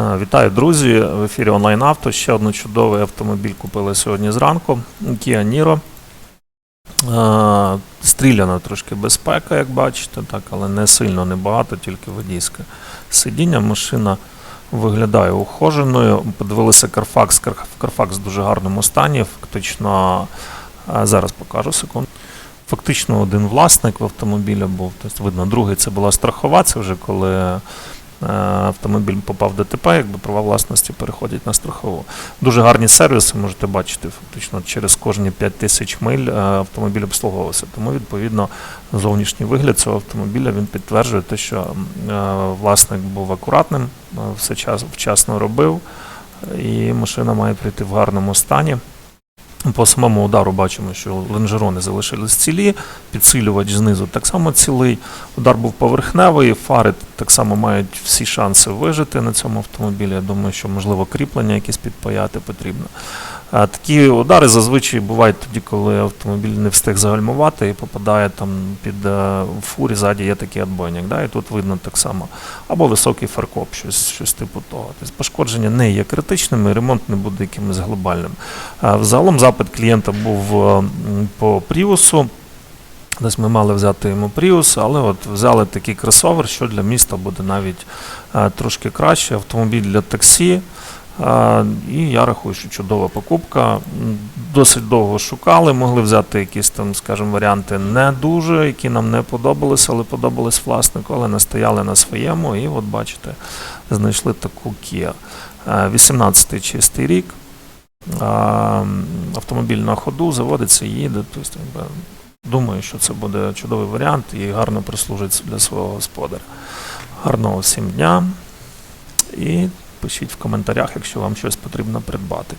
Е, Вітаю, друзі! В ефірі онлайн авто. Ще один чудовий автомобіль купили сьогодні зранку. Kia Niro. Е, Стріляна трошки безпека, як бачите, так, але не сильно небагато, тільки водійське сидіння. Машина виглядає ухоженою. Подивилися Carfax. Carfax в дуже гарному стані. Фактично, е, зараз покажу секунду. Фактично один власник в автомобіля був. Тобто, видно, другий це була страхова, це вже коли автомобіль попав в ДТП, якби права власності переходять на страхову. Дуже гарні сервіси, можете бачити, фактично через кожні 5 тисяч миль е, автомобіль обслуговувався. Тому, відповідно, зовнішній вигляд цього автомобіля він підтверджує те, що е, власник був акуратним, е, все час, вчасно робив, і машина має прийти в гарному стані. По самому удару бачимо, що лонжерони залишились цілі, підсилювач знизу так само цілий. Удар був поверхневий, фари так само мають всі шанси вижити на цьому автомобілі. Я думаю, що можливо кріплення якісь підпаяти потрібно. А Такі удари зазвичай бувають тоді, коли автомобіль не встиг загальмувати і попадає там під е, фурі, ззаді є такий отбойник. Да? І тут видно так само. Або високий фаркоп, щось, щось типу того. Тобто пошкодження не є критичними, ремонт не буде якимось глобальним. А Взагалом запит клієнта був е, по Пріусу. Десь ми мали взяти йому Prius, але от взяли такий кросовер, що для міста буде навіть е, трошки краще. Автомобіль для таксі. Е, і я рахую, що чудова покупка. Досить довго шукали, могли взяти якісь там, скажімо, варіанти не дуже, які нам не подобалися, але подобались власнику, але настояли на своєму. І от бачите, знайшли таку Kia. Е, 18-й чистий рік. Е, Автомобіль на ходу заводиться, їде. Тобто, Думаю, що це буде чудовий варіант і гарно прислужиться для свого господаря. Гарного всім дня і пишіть в коментарях, якщо вам щось потрібно придбати.